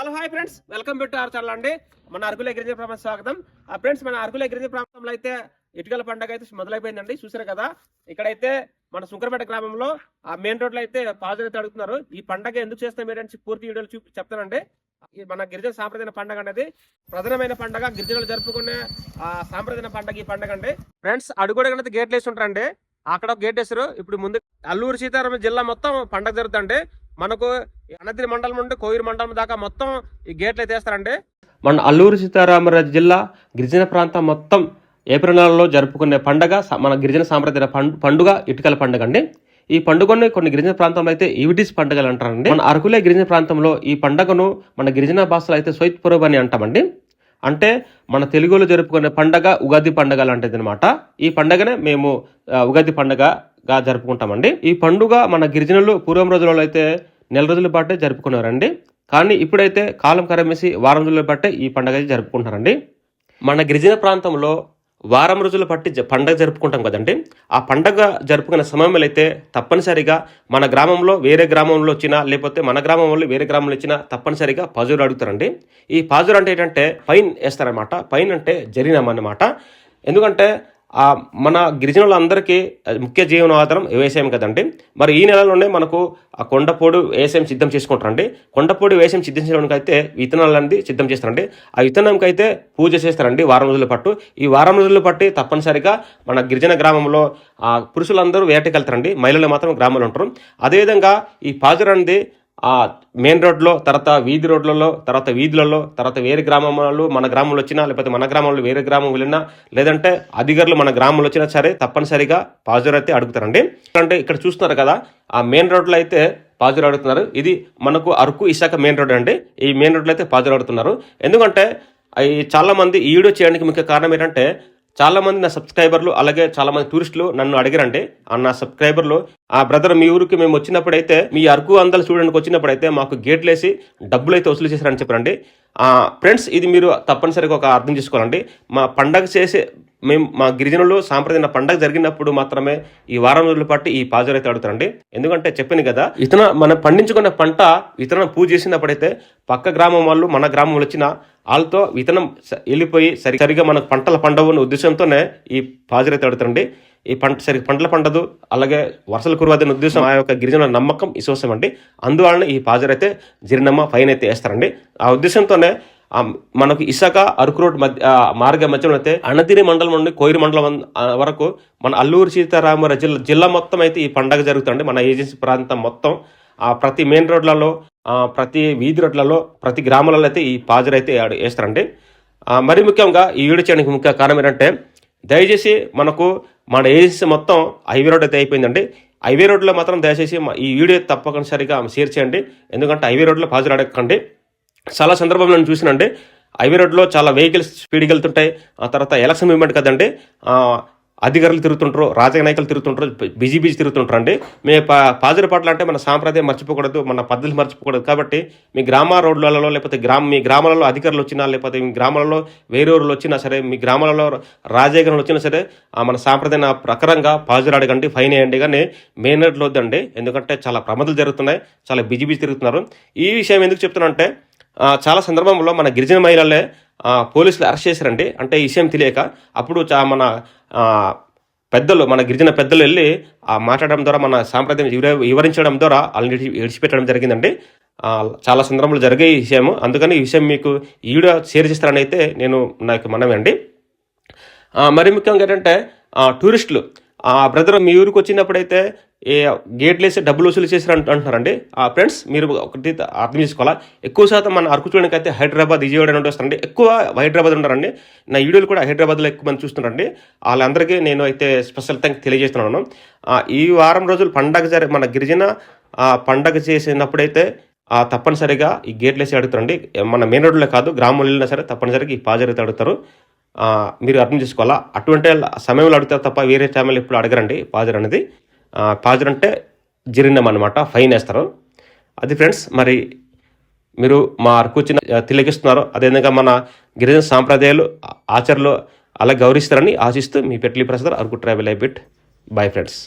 Hello hi friends. Welcome to our channel అండి. మన అరకుల గిరిజన ప్రాంతం స్వాగతం. ఆ ఫ్రెండ్స్ మన అరకుల గిరిజన ప్రాంతంలో అయితే ఇటుకల పండగ అయితే మొదలైపోయిందండి. చూసారు కదా? ఇక్కడైతే మన సుంకరపేట గ్రామంలో ఆ మెయిన్ రోడ్లో అయితే పాజలు అయితే అడుగుతున్నారు. ఈ పండగ ఎందుకు చేస్తాం ఏంటంటే పూర్తి వీడియోలు చూపి చెప్తానండి. మన గిరిజన సాంప్రదాయ పండగ అనేది ప్రధానమైన పండగ. గిరిజనులు జరుపుకునే ఆ సాంప్రదాయ పండగ ఈ పండగ అండి. ఫ్రెండ్స్ అడుగుడగనైతే గేట్లు వేసి ఉంటారండి అక్కడ ఒక గేట్ వేసారు ఇప్పుడు ముందు అల్లూరు సీతారామ జిల్లా మొత్తం పండగ జరుగుతుందండి. మనకు అనదిరి మండలం నుండి కోయిరు మండలం దాకా మొత్తం ఈ గేట్లు అయితే మన అల్లూరు సీతారామరాజు జిల్లా గిరిజన ప్రాంతం మొత్తం ఏప్రిల్ నెలలో జరుపుకునే పండగ మన గిరిజన సాంప్రదాయ పండుగ ఇటుకల పండుగ అండి. ఈ పండుగను కొన్ని గిరిజన ప్రాంతంలో అయితే ఈవిటీస్ పండుగలు అంటారండి. మన అరకులే గిరిజన ప్రాంతంలో ఈ పండుగను మన గిరిజన భాషలో అయితే సొయిత్ పురబ్ అని అంటామండి. అంటే మన తెలుగులో జరుపుకునే పండగ ఉగాది పండగ లాంటిది అనమాట ఈ పండగనే మేము ఉగాది పండగగా జరుపుకుంటామండి. ఈ పండుగ మన గిరిజనులు పూర్వం రోజులలో అయితే నెల రోజుల పాటే జరుపుకున్నారండి. కానీ ఇప్పుడైతే కాలం కరమేసి వారం రోజుల పాటే ఈ పండగ అయితే జరుపుకుంటారండి మన గిరిజన ప్రాంతంలో వారం రోజుల పట్టి పండగ జరుపుకుంటాం కదండి. ఆ పండగ జరుపుకునే సమయంలో అయితే తప్పనిసరిగా మన గ్రామంలో వేరే గ్రామంలో వచ్చినా లేకపోతే మన గ్రామంలో వేరే గ్రామంలో వచ్చినా తప్పనిసరిగా పాజురు అడుగుతారండి. ఈ పాజురు అంటే ఏంటంటే పైన్ వేస్తారనమాట పైన్ అంటే జరినాం అన్నమాట ఎందుకంటే మన గిరిజనులందరికీ ముఖ్య జీవనాధారం వ్యవసాయం కదండి. మరి ఈ నెలలోనే మనకు ఆ కొండపోడు వ్యవసాయం సిద్ధం చేసుకుంటారండి. కొండపోడు వ్యవసాయం సిద్ధం చేయడానికి అయితే విత్తనాలు అనేది సిద్ధం చేస్తారండి. ఆ విత్తనంకి అయితే పూజ చేస్తారండి వారం రోజుల పట్టు ఈ వారం రోజుల పట్టి తప్పనిసరిగా మన గిరిజన గ్రామంలో ఆ పురుషులందరూ వేటకి వెళ్తారండి మహిళలు మాత్రం గ్రామంలో ఉంటారు. అదేవిధంగా ఈ పాజర్ అనేది ఆ మెయిన్ రోడ్లో తర్వాత వీధి రోడ్లలో తర్వాత వీధులలో తర్వాత వేరే గ్రామాలు మన గ్రామంలో వచ్చినా లేకపోతే మన గ్రామంలో వేరే గ్రామం వెళ్ళినా లేదంటే అధికారులు మన గ్రామంలో వచ్చినా సరే తప్పనిసరిగా పాజర్ అయితే అడుగుతారండి. అంటే ఇక్కడ చూస్తున్నారు కదా ఆ మెయిన్ రోడ్లో అయితే పాజర్ అడుగుతున్నారు. ఇది మనకు అరకు ఇసాక మెయిన్ రోడ్ అండి. ఈ మెయిన్ రోడ్లో అయితే పాజర్ అడుగుతున్నారు. ఎందుకంటే ఈ చాలా మంది ఈ వీడియో చేయడానికి ముఖ్య కారణం ఏంటంటే చాలా మంది నా సబ్స్క్రైబర్లు అలాగే చాలామంది టూరిస్టులు నన్ను అడిగారండి ఆ నా సబ్స్క్రైబర్లు ఆ బ్రదర్ మీ ఊరికి మేము వచ్చినప్పుడైతే మీ అరకు అందాలు చూడడానికి వచ్చినప్పుడైతే మాకు గేట్లేసి డబ్బులు అయితే వసూలు చేశారని చెప్పారండి ఫ్రెండ్స్ ఇది మీరు తప్పనిసరిగా ఒక అర్థం చేసుకోవాలండి. మా పండగ చేసే మేము మా గిరిజనులు సాంప్రదాయ పండగ జరిగినప్పుడు మాత్రమే ఈ వారం రోజుల పాటు ఈ పాజర్ అయితే అడుగుతారండి ఎందుకంటే చెప్పాను కదా ఇతన మనం పండించుకున్న పంట విత్తనం పూజ చేసినప్పుడైతే పక్క గ్రామం వాళ్ళు మన గ్రామం వచ్చిన వాళ్ళతో విత్తనం వెళ్ళిపోయి సరి సరిగా మనకు పంటల అనే ఉద్దేశంతోనే ఈ పాజర్ అయితే అడుగుతారండి ఈ పంట సరి పంటలు పండదు అలాగే వర్షాలు కురవదనే ఉద్దేశం ఆ యొక్క గిరిజనుల నమ్మకం విశ్వాసం అండి. అందువలన ఈ పాజర్ అయితే జీర్ణమ్మ ఫైన్ అయితే వేస్తారండి. ఆ ఉద్దేశంతోనే మనకు ఇసక అరకు రోడ్ మధ్య మార్గం మధ్యలో అయితే అణదిరి మండలం నుండి కోయిరి మండలం వరకు మన అల్లూరు సీతారామరాజు జిల్లా జిల్లా మొత్తం అయితే ఈ పండగ జరుగుతుంది మన ఏజెన్సీ ప్రాంతం మొత్తం ఆ ప్రతి మెయిన్ రోడ్లలో ప్రతి వీధి రోడ్లలో ప్రతి గ్రామాలలో అయితే ఈ పాజర్ అయితే ఆడ- వేస్తారండి. మరి ముఖ్యంగా ఈ వీడియో చేయడానికి ముఖ్య కారణం ఏంటంటే దయచేసి మనకు మన ఏజెన్సీ మొత్తం హైవే రోడ్ అయితే అయిపోయిందండి. హైవే రోడ్లో మాత్రం దయచేసి ఈ వీడియో తప్పనిసరిగా షేర్ చేయండి. ఎందుకంటే హైవే రోడ్లో పాజర్ అడగకండి చాలా సందర్భంలో నేను చూసినండి హైవే రోడ్లో చాలా వెహికల్స్ స్పీడ్గా వెళ్తుంటాయి. ఆ తర్వాత ఎలక్షన్ మూవ్మెంట్ కదండి అధికారులు తిరుగుతుంటారు రాజకీయ నాయకులు తిరుగుతుంటారు బిజీ బిజీ తిరుగుతుంటారు అండి. మీ పా- పాజర పాటలు అంటే మన సాంప్రదాయం మర్చిపోకూడదు మన పద్ధతులు మర్చిపోకూడదు కాబట్టి మీ గ్రామ రోడ్లలో లేకపోతే గ్రామ మీ గ్రామాలలో అధికారులు వచ్చినా లేకపోతే మీ గ్రామాలలో వేరే ఊళ్ళు వచ్చినా సరే మీ గ్రామాలలో రాజకీయాలు వచ్చినా సరే మన సాంప్రదాయ ప్రకారంగా పాజర్ అడగండి ఫైన్ వేయండి. కానీ మెయిన్ రోడ్లో వద్దండి. ఎందుకంటే చాలా ప్రమాదాలు జరుగుతున్నాయి చాలా బిజీ బిజీ తిరుగుతున్నారు. ఈ విషయం ఎందుకు చెప్తున్నా అంటే చాలా సందర్భంలో మన గిరిజన మహిళలే పోలీసులు అరెస్ట్ చేశారండి. అంటే ఈ విషయం తెలియక అప్పుడు చా మన పెద్దలు మన గిరిజన పెద్దలు వెళ్ళి మాట్లాడడం ద్వారా మన సాంప్రదాయం వివర- వివరించడం ద్వారా వాళ్ళని విడిచిపెట్టడం జరిగిందండి. చాలా సందర్భంలో జరిగే ఈ విషయం అందుకని ఈ విషయం మీకు ఈ వీడియో షేర్ చేస్తారని అయితే నేను నాకు మనమే అండి. మరి ముఖ్యంగా ఏంటంటే టూరిస్టులు ఆ బ్రదర్ మీ ఊరికి వచ్చినప్పుడైతే ఏ గేట్లు వేసి డబ్బులు వసూలు చేశారు అంట- అంటున్నారండి. ఆ ఫ్రెండ్స్ మీరు ఒకటి అర్థం చేసుకోవాలా? ఎక్కువ శాతం మన అరకు చూడడానికి అయితే హైదరాబాద్ విజయవాడ నుండి వస్తారండి. ఎక్కువ హైదరాబాద్ ఉంటారండి నా వీడియోలు కూడా హైదరాబాద్లో ఎక్కువ మంది చూస్తున్నారండి. వాళ్ళందరికీ నేను అయితే స్పెషల్ థ్యాంక్ తెలియజేస్తున్నాను. ఈ వారం రోజులు పండగ జరి మన గిరిజన పండగ చేసినప్పుడైతే తప్పనిసరిగా ఈ గేట్లు వేసి అడుగుతారండి. మన మెయిన్ రోడ్లో కాదు గ్రామంలో వెళ్ళినా సరే తప్పనిసరిగా ఈ పాజర్ అయితే అడుగుతారు మీరు అర్థం చేసుకోవాలా? అటువంటి సమయంలో అడుగుతారు తప్ప వేరే టైంలో ఎప్పుడు అడగరండి పాజర్ అనేది. పాజర్ అంటే జీర్ణం అనమాట ఫైన్ వేస్తారు. అది ఫ్రెండ్స్ మరి మీరు మా అరకుచిన తిలకిస్తున్నారు. అదేవిధంగా మన గిరిజన సాంప్రదాయాలు ఆచరణలు అలా గౌరవిస్తారని ఆశిస్తూ మీ పెట్లి ప్రసాద్ అరకు ట్రావెల్ ఐబిట్ బాయ్ ఫ్రెండ్స్